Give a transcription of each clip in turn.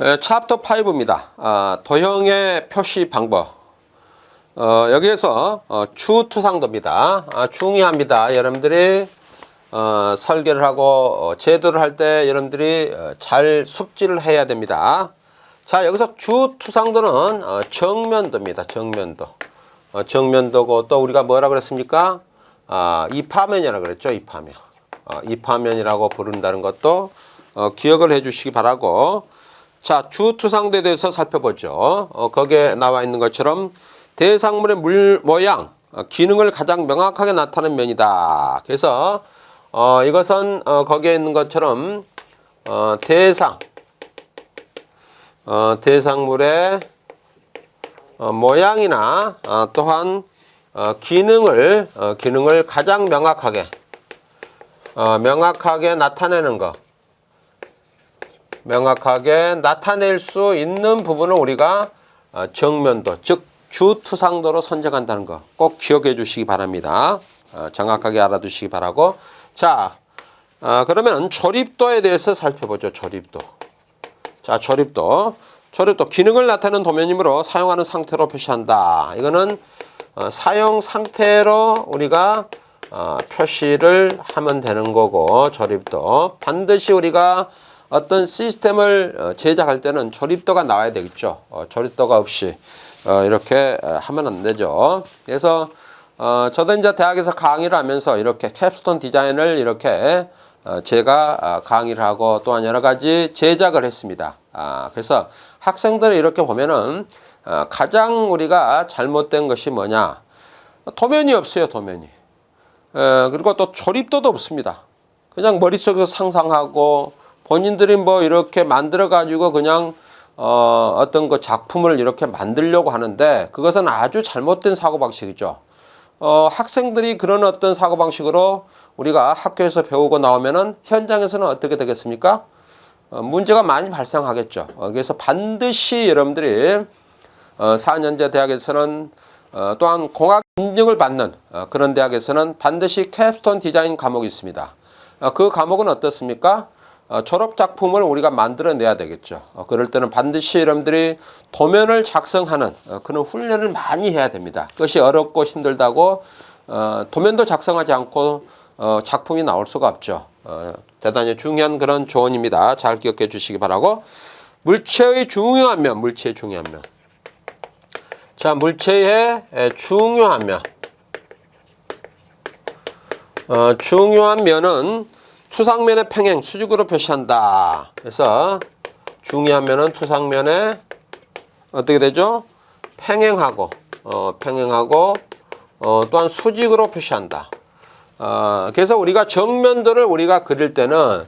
에, 챕터 5입니다. 아, 도형의 표시 방법. 어, 여기에서 어, 추투상도입니다. 아, 중요합니다. 여러분들이 어, 설계를 하고 어, 제도를 할 때 여러분들이 어, 잘 숙지를 해야 됩니다. 자 여기서 주투상도는 어, 정면도입니다. 정면도. 어, 정면도고 또 우리가 뭐라 그랬습니까? 아, 입하면이라 그랬죠. 입하면. 어, 입하면이라고 부른다는 것도 어, 기억을 해 주시기 바라고. 자, 주투상도에 대해서 살펴보죠. 어, 거기에 나와 있는 것처럼 대상물의 물 모양, 어, 기능을 가장 명확하게 나타내는 면이다. 그래서 어, 이것은 어, 거기에 있는 것처럼 어, 대상, 어, 대상물의 어, 모양이나 어, 또한 어, 기능을 어, 기능을 가장 명확하게 어, 명확하게 나타내는 것. 명확하게 나타낼 수 있는 부분을 우리가 어, 정면도 즉 주투상도로 선정한다는 거 꼭 기억해 주시기 바랍니다. 어, 정확하게 알아두시기 바라고 자 어, 그러면 조립도에 대해서 살펴보죠. 조립도 자 조립도 조립도 기능을 나타내는 도면이므로 사용하는 상태로 표시한다. 이거는 어, 사용 상태로 우리가 어, 표시를 하면 되는 거고 조립도 반드시 우리가 어떤 시스템을 어, 제작할 때는 조립도가 나와야 되겠죠. 어, 조립도가 없이 어, 이렇게 어, 하면 안 되죠. 그래서 어, 저도 이제 대학에서 강의를 하면서 이렇게 캡스톤 디자인을 이렇게 어, 제가 아, 강의를 하고 또한 여러 가지 제작을 했습니다. 아, 그래서 학생들을 이렇게 보면은 어, 가장 우리가 잘못된 것이 뭐냐? 도면이 없어요, 도면이. 에, 그리고 또 조립도도 없습니다. 그냥 머릿속에서 상상하고 본인들이 뭐 이렇게 만들어 가지고 그냥 어, 어떤 그 작품을 이렇게 만들려고 하는데 그것은 아주 잘못된 사고 방식이죠. 어, 학생들이 그런 어떤 사고 방식으로 우리가 학교에서 배우고 나오면은 현장에서는 어떻게 되겠습니까? 어, 문제가 많이 발생하겠죠. 어, 그래서 반드시 여러분들이 어, 4년제 대학에서는 어, 또한 공학 인증을 받는 어, 그런 대학에서는 반드시 캡스톤 디자인 과목이 있습니다. 어, 그 과목은 어떻습니까? 어, 졸업 작품을 우리가 만들어내야 되겠죠. 어, 그럴 때는 반드시 여러분들이 도면을 작성하는 어, 그런 훈련을 많이 해야 됩니다. 그것이 어렵고 힘들다고 어, 도면도 작성하지 않고 어, 작품이 나올 수가 없죠. 어, 대단히 중요한 그런 조언입니다. 잘 기억해 주시기 바라고. 물체의 중요한 면, 물체의 중요한 면. 자, 물체의 에, 중요한 면. 어, 중요한 면은 투상면의 평행 수직으로 표시한다. 그래서 중요한 면은 투상면에 어떻게 되죠? 평행하고 어, 평행하고 어, 또한 수직으로 표시한다. 어, 그래서 우리가 정면도를 우리가 그릴 때는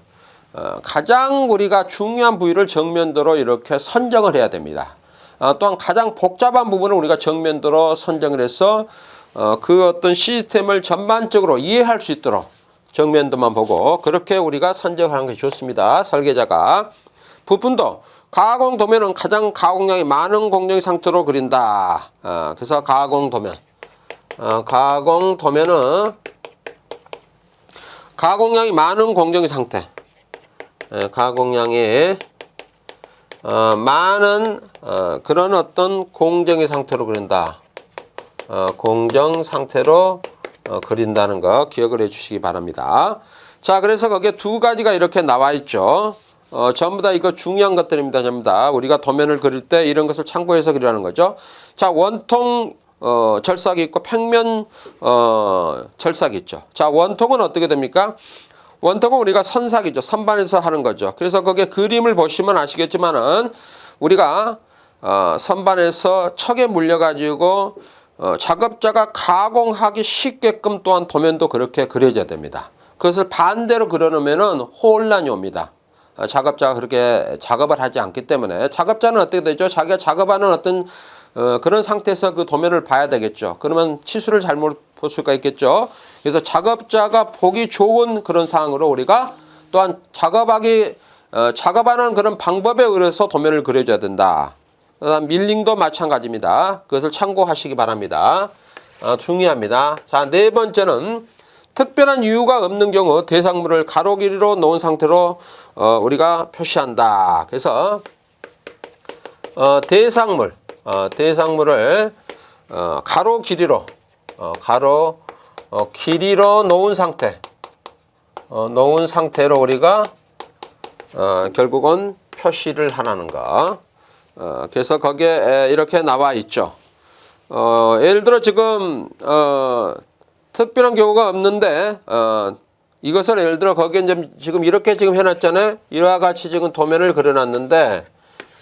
어, 가장 우리가 중요한 부위를 정면도로 이렇게 선정을 해야 됩니다. 어, 또한 가장 복잡한 부분을 우리가 정면도로 선정을 해서 어, 그 어떤 시스템을 전반적으로 이해할 수 있도록 정면도만 보고 그렇게 우리가 선정하는 것이 좋습니다. 설계자가 부품도 가공 도면은 가장 가공량이 많은 공정의 상태로 그린다. 어, 그래서 가공 도면, 어, 가공 도면은 가공량이 많은 공정의 상태, 예, 가공량이 어, 많은 어, 그런 어떤 공정의 상태로 그린다. 어, 공정 상태로 어, 그린다는 거 기억을 해 주시기 바랍니다. 자, 그래서 거기에 두 가지가 이렇게 나와 있죠. 어, 전부 다 이거 중요한 것들입니다. 전부 다. 우리가 도면을 그릴 때 이런 것을 참고해서 그리라는 거죠. 자, 원통 어, 절삭이 있고 평면 어, 절삭이 있죠. 자, 원통은 어떻게 됩니까? 원통은 우리가 선삭이죠. 선반에서 하는 거죠. 그래서 거기에 그림을 보시면 아시겠지만은 우리가 어, 선반에서 척에 물려가지고 어, 작업자가 가공하기 쉽게끔 또한 도면도 그렇게 그려져야 됩니다. 그것을 반대로 그려놓으면은 혼란이 옵니다. 어, 작업자가 그렇게 작업을 하지 않기 때문에 작업자는 어떻게 되죠? 자기가 작업하는 어떤 어, 그런 상태에서 그 도면을 봐야 되겠죠. 그러면 치수를 잘못 볼 수가 있겠죠. 그래서 작업자가 보기 좋은 그런 상황으로 우리가 또한 작업하기 어, 작업하는 그런 방법에 의해서 도면을 그려줘야 된다. 그다음 밀링도 마찬가지입니다. 그것을 참고하시기 바랍니다. 어, 중요합니다. 자, 네 번째는 특별한 이유가 없는 경우 대상물을 가로 길이로 놓은 상태로 어, 우리가 표시한다. 그래서 어, 대상물, 어, 대상물을 어, 가로 길이로 어, 가로 어, 길이로 놓은 상태, 어, 놓은 상태로 우리가 어, 결국은 표시를 하라는 거. 어, 그래서 거기에 에, 이렇게 나와 있죠. 어, 예를 들어 지금 어, 특별한 경우가 없는데 어, 이것을 예를 들어 거기에 이제 지금 이렇게 지금 해놨잖아요. 이와 같이 지금 도면을 그려놨는데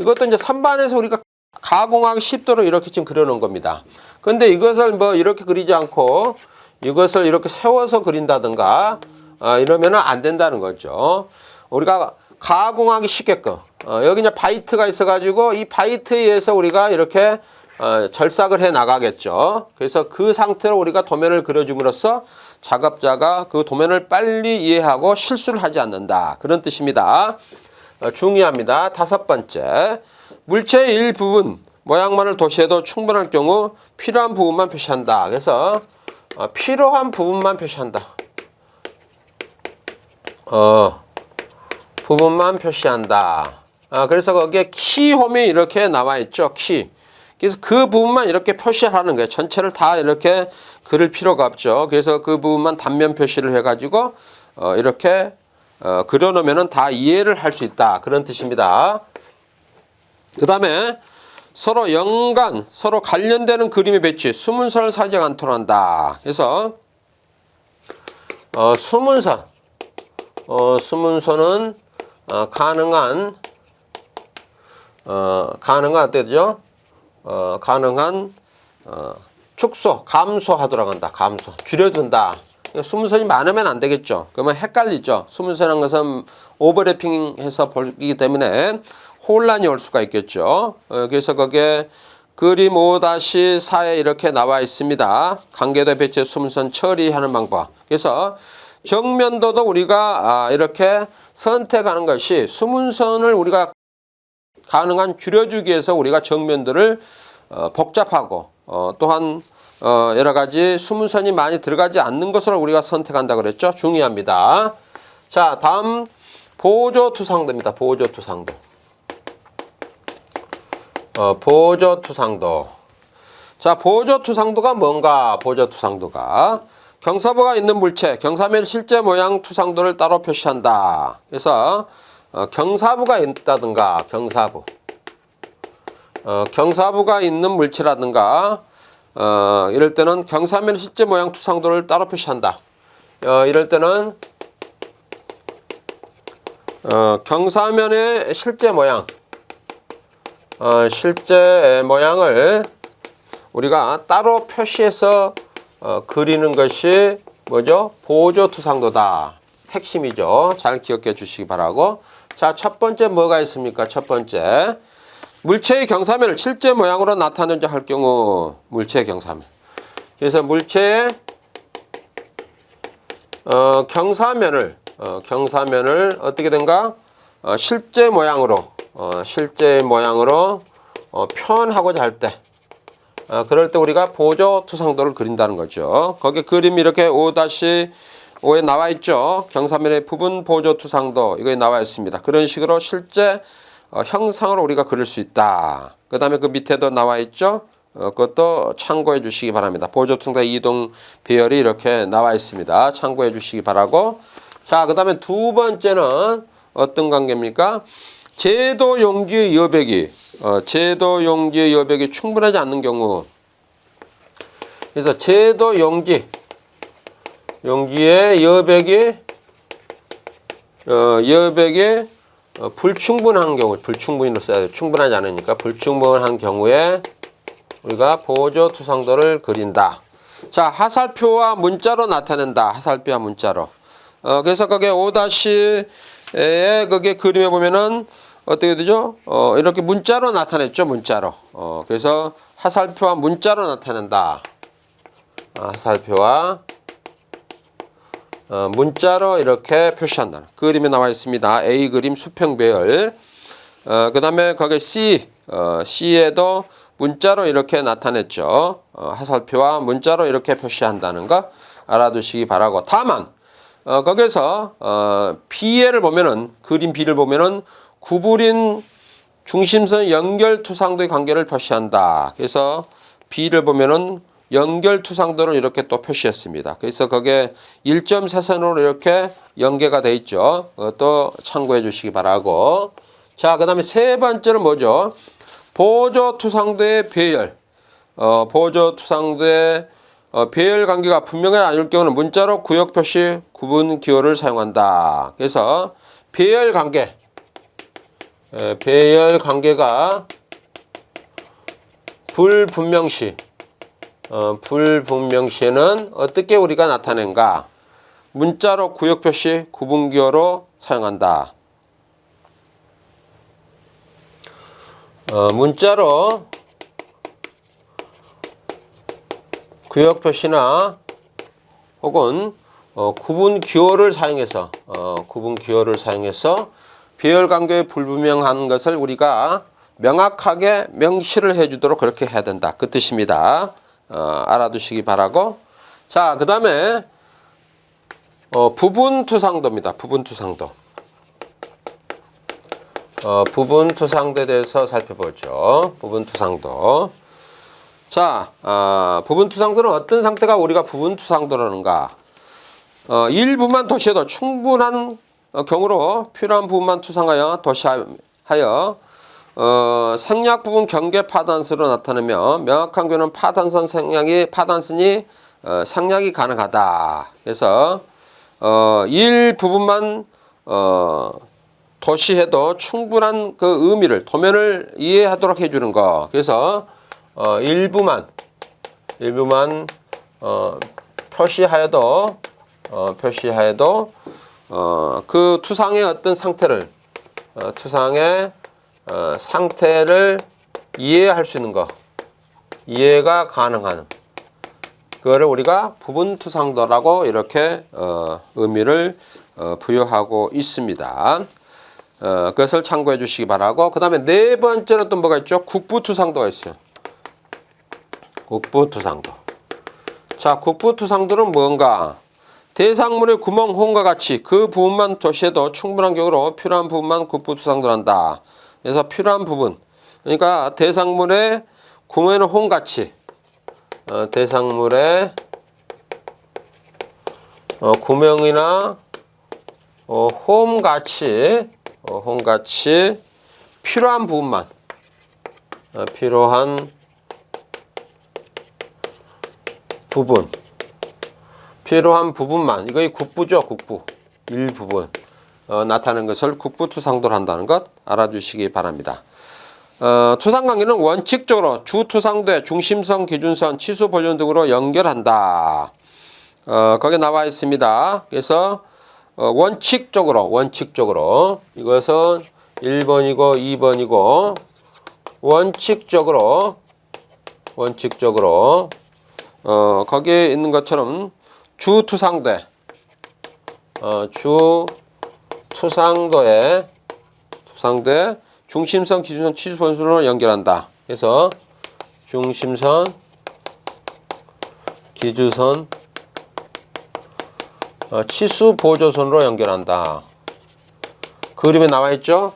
이것도 이제 선반에서 우리가 가공하기 쉽도록 이렇게 지금 그려놓은 겁니다. 근데 이것을 뭐 이렇게 그리지 않고 이것을 이렇게 세워서 그린다든가 어, 이러면은 안 된다는 거죠. 우리가 가공하기 쉽게끔 어, 여기 이제 바이트가 있어가지고 이 바이트에 의해서 우리가 이렇게 어, 절삭을 해 나가겠죠. 그래서 그 상태로 우리가 도면을 그려줌으로써 작업자가 그 도면을 빨리 이해하고 실수를 하지 않는다. 그런 뜻입니다. 어, 중요합니다. 다섯 번째, 물체의 일부분 모양만을 도시해도 충분할 경우 필요한 부분만 표시한다. 그래서 어, 필요한 부분만 표시한다. 어, 부분만 표시한다. 아, 그래서 거기에 키 홈이 이렇게 나와 있죠. 키. 그래서 그 부분만 이렇게 표시하는 거예요. 전체를 다 이렇게 그릴 필요가 없죠. 그래서 그 부분만 단면 표시를 해가지고 어, 이렇게 어, 그려놓으면 다 이해를 할 수 있다. 그런 뜻입니다. 그 다음에 서로 연관, 서로 관련되는 그림의 배치, 수문선을 사지 않도록 한다. 그래서 어, 수문선, 어, 수문선은 어, 가능한 어, 가능한 어때죠? 어, 가능한 어, 축소, 감소하도록 한다. 감소, 줄여준다. 수문선이 많으면 안 되겠죠. 그러면 헷갈리죠. 수문선이라는 것은 오버래핑해서 보기 때문에 혼란이 올 수가 있겠죠. 어, 그래서 거기에 그림 5-4에 이렇게 나와 있습니다. 관계도 배치 수문선 처리하는 방법. 그래서 정면도도 우리가 아, 이렇게 선택하는 것이 수문선을 우리가 가능한 줄여주기 위해서 우리가 정면들을 어, 복잡하고 어, 또한 어, 여러 가지 수문선이 많이 들어가지 않는 것으로 우리가 선택한다 그랬죠. 중요합니다. 자, 다음 보조 투상도입니다. 보조 투상도. 어, 보조 투상도. 자, 보조 투상도가 뭔가? 보조 투상도가 경사부가 있는 물체, 경사면 실제 모양 투상도를 따로 표시한다. 그래서 어, 경사부가 있다든가 경사부. 어, 경사부가 있는 물체라든가 어, 이럴 때는 경사면 실제 모양 투상도를 따로 표시한다. 어, 이럴 때는 어, 경사면의 실제 모양, 어, 실제 모양을 우리가 따로 표시해서 어, 그리는 것이 뭐죠? 보조 투상도다. 핵심이죠. 잘 기억해 주시기 바라고. 자, 첫 번째 뭐가 있습니까? 첫 번째. 물체의 경사면을 실제 모양으로 나타내자 할 경우 물체의 경사면. 그래서 물체의 어, 경사면을 어, 경사면을 어떻게 된가? 어, 실제 모양으로 어, 실제 모양으로 어, 표현하고자 할 때. 어, 그럴 때 우리가 보조 투상도를 그린다는 거죠. 거기 그림이 이렇게 5-5에 나와 있죠. 경사면의 부분 보조 투상도 이거에 나와 있습니다. 그런 식으로 실제 어, 형상으로 우리가 그릴 수 있다. 그 다음에 그 밑에도 나와 있죠. 어, 그것도 참고해 주시기 바랍니다. 보조 투상도 이동 배열이 이렇게 나와 있습니다. 참고해 주시기 바라고. 자, 그 다음에 두 번째는 어떤 관계입니까? 제도 용기의 여백이 어, 제도 용기의 여백이 충분하지 않는 경우 그래서 제도 용기 용기의 여백이 어, 여백이 어, 불충분한 경우 불충분으로 써야 돼요. 충분하지 않으니까 불충분한 경우에 우리가 보조 투상도를 그린다. 자 하살표와 문자로 나타낸다. 하살표와 문자로. 어, 그래서 거기에 5-에 거기에 그림에 보면은 어떻게 되죠? 어, 이렇게 문자로 나타냈죠, 문자로. 어, 그래서 하살표와 문자로 나타낸다. 아, 하살표와 어, 문자로 이렇게 표시한다. 그림에 나와 있습니다. A 그림 수평 배열. 어, 그 다음에 거기 C, 어, C에도 문자로 이렇게 나타냈죠. 어, 하살표와 문자로 이렇게 표시한다는 거 알아두시기 바라고. 다만, 어, 거기서 어, B를 보면은 그림 B를 보면은 구부린 중심선 연결 투상도의 관계를 표시한다. 그래서 B를 보면은 연결 투상도를 이렇게 또 표시했습니다. 그래서 거기에 1.4선으로 이렇게 연계가 돼 있죠. 또 참고해 주시기 바라고. 자, 그 다음에 세 번째는 뭐죠? 보조 투상도의 배열. 어, 보조 투상도의 어, 배열 관계가 분명히 아닐 경우는 문자로 구역 표시 구분 기호를 사용한다. 그래서 배열 관계. 에, 배열 관계가 불분명시. 어, 불분명시에는 어떻게 우리가 나타낸가? 문자로 구역 표시 구분 기호로 사용한다. 어, 문자로 구역 표시나 혹은 어, 구분 기호를 사용해서 어, 구분 기호를 사용해서 배열 관계의 불분명한 것을 우리가 명확하게 명시를 해주도록 그렇게 해야 된다. 그 뜻입니다. 어, 알아두시기 바라고. 자, 그 다음에 어, 부분투상도입니다. 부분투상도. 어, 부분투상도에 대해서 살펴보죠. 부분투상도. 자, 어, 부분투상도는 어떤 상태가 우리가 부분투상도라는가? 어, 일부만 도시해도 충분한 어, 경우로 필요한 부분만 투상하여 도시하여 어, 생략 부분 경계 파단수로 나타내며 명확한 경우는 파단선 생략이 파단선이 어, 생략이 가능하다. 그래서 어, 일 부분만 어, 도시해도 충분한 그 의미를 도면을 이해하도록 해주는 거. 그래서 어, 일부만 일부만 어, 표시하여도 어, 표시하여도 어, 그 투상의 어떤 상태를 어, 투상의 어, 상태를 이해할 수 있는 거 이해가 가능한 그거를 우리가 부분 투상도라고 이렇게 어, 의미를 어, 부여하고 있습니다. 어, 그것을 참고해 주시기 바라고 그 다음에 네 번째는 또 뭐가 있죠? 국부투상도가 있어요. 국부투상도. 자, 국부투상도는 뭔가? 대상물의 구멍, 홍과 같이 그 부분만 도시해도 충분한 경우로 필요한 부분만 국부투상도한다. 그래서 필요한 부분. 그러니까 대상물의 구멍에는 홍 같이 어, 대상물의 어, 구멍이나 어, 홈 같이 어, 홈 같이 필요한 부분만 어, 필요한 부분. 필요한 부분만. 이거의 국부죠 국부. 일부분 어, 나타내는 것을 국부투상도를 한다는 것 알아주시기 바랍니다. 어, 투상 관계는 원칙적으로 주투상도의 중심선, 기준선, 치수 보존 등으로 연결한다. 어, 거기 나와 있습니다. 그래서 어, 원칙적으로 원칙적으로 이것은 1번이고 2번이고 원칙적으로 원칙적으로 어, 거기에 있는 것처럼 주투상도에 어, 주 투상도에 투상도에 중심선, 기준선, 치수 번수로 연결한다. 그래서 중심선, 기준선, 어, 치수 보조선으로 연결한다. 그림에 나와 있죠?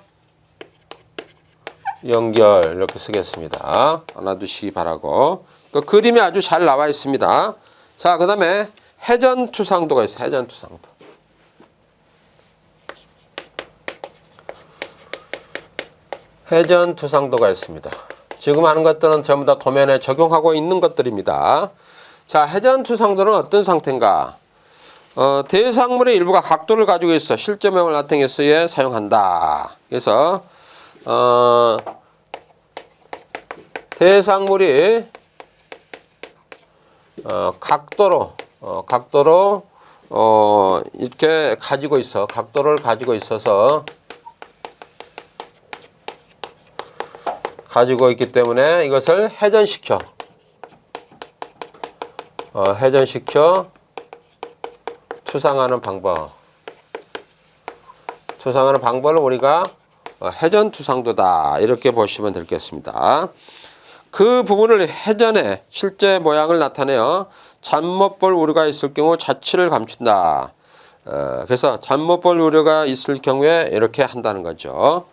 연결 이렇게 쓰겠습니다. 알아두시기 바라고. 그 그림이 아주 잘 나와 있습니다. 자, 그 다음에 회전투상도가 있어요. 회전투상도. 회전 투상도가 있습니다. 지금 하는 것들은 전부 다 도면에 적용하고 있는 것들입니다. 자, 회전 투상도는 어떤 상태인가? 어, 대상물의 일부가 각도를 가지고 있어 나타내기 위해 사용한다. 그래서 어, 대상물이 어, 각도로 어, 각도로 어, 이렇게 가지고 있어 각도를 가지고 있어서 가지고 있기 때문에 이것을 회전시켜 어, 회전시켜 투상하는 방법 투상하는 방법을 우리가 어, 회전 투상도다 이렇게 보시면 되겠습니다. 그 부분을 회전해 실제 모양을 나타내어 잘못 볼 우려가 있을 경우 자취를 감춘다. 어, 그래서 잘못 볼 우려가 있을 경우에 이렇게 한다는 거죠.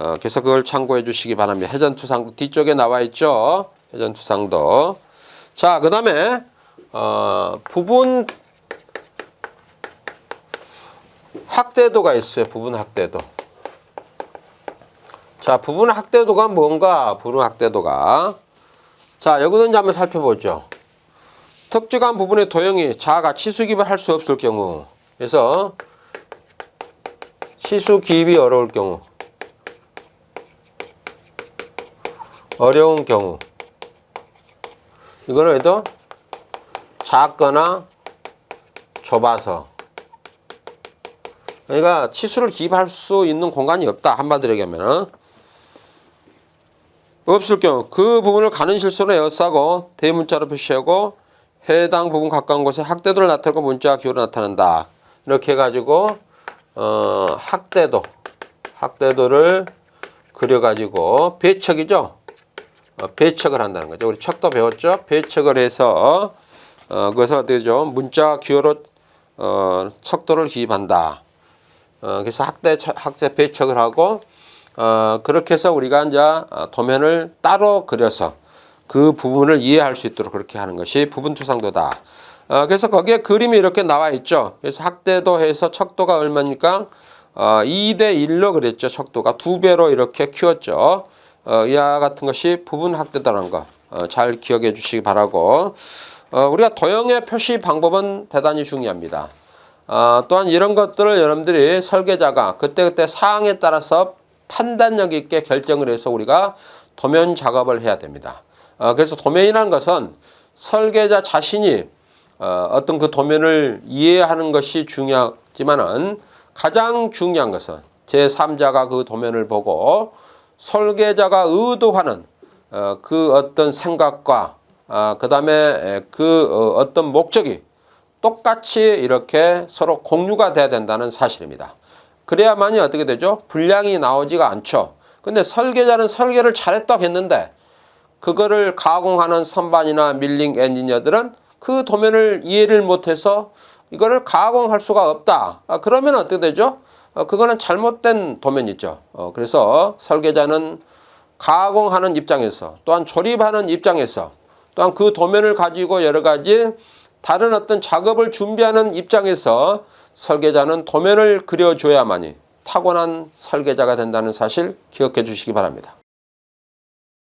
어, 그래서 그걸 참고해 주시기 바랍니다. 회전투상도 뒤쪽에 나와 있죠. 회전투상도. 자, 그 다음에, 어, 부분 학대도가 있어요. 부분 학대도. 자, 부분 학대도가 뭔가? 부분 학대도가. 자, 여기서 이제 한번 살펴보죠. 특정한 부분의 도형이 자가 치수 기입을 할 수 없을 경우. 그래서 치수 기입이 어려울 경우. 어려운 경우. 이거는 왜도 작거나 좁아서. 그러니까 치수를 기입할 수 있는 공간이 없다. 한마디로 얘기하면 없을 경우 그 부분을 가는 실수로 에어싸고 대문자로 표시하고 해당 부분 가까운 곳에 학대도를 나타내고 문자 기호를 나타낸다. 이렇게 해가지고 어, 학대도 학대도를 그려가지고 배척이죠. 어, 배척을 한다는 거죠. 우리 척도 배웠죠. 배척을 해서 어, 그것을 어떻게 죠 문자 기호로 어, 척도를 기입한다. 어, 그래서 학대 학대 배척을 하고 어, 그렇게 해서 우리가 이제 어, 도면을 따로 그려서 그 부분을 이해할 수 있도록 그렇게 하는 것이 부분투상도다. 어, 그래서 거기에 그림이 이렇게 나와 있죠. 그래서 학대도 해서 척도가 얼마니까 어, 2대 1로 그랬죠. 척도가 두 배로 이렇게 키웠죠. 어, 이와 같은 것이 부분 학대다라는 거. 어, 잘 기억해 주시기 바라고. 어, 우리가 도형의 표시 방법은 대단히 중요합니다. 어, 또한 이런 것들을 여러분들이 설계자가 그때그때 사항에 따라서 판단력 있게 결정을 해서 우리가 도면 작업을 해야 됩니다. 어, 그래서 도면이라는 것은 설계자 자신이 어, 어떤 그 도면을 이해하는 것이 중요하지만은 가장 중요한 것은 제3자가 그 도면을 보고 설계자가 의도하는 어, 그 어떤 생각과 아, 그 다음에 그 어, 어떤 목적이 똑같이 이렇게 서로 공유가 돼야 된다는 사실입니다. 그래야만이 어떻게 되죠? 분량이 나오지가 않죠. 근데 설계자는 설계를 잘했다고 했는데 그거를 가공하는 선반이나 밀링 엔지니어들은 그 도면을 이해를 못해서 이거를 가공할 수가 없다. 아, 그러면 어떻게 되죠? 어, 그거는 잘못된 도면이죠. 어, 그래서 설계자는 가공하는 입장에서 또한 조립하는 입장에서 또한 그 도면을 가지고 여러 가지 다른 어떤 작업을 준비하는 입장에서 설계자는 도면을 그려줘야만이 타고난 설계자가 된다는 사실 기억해 주시기 바랍니다.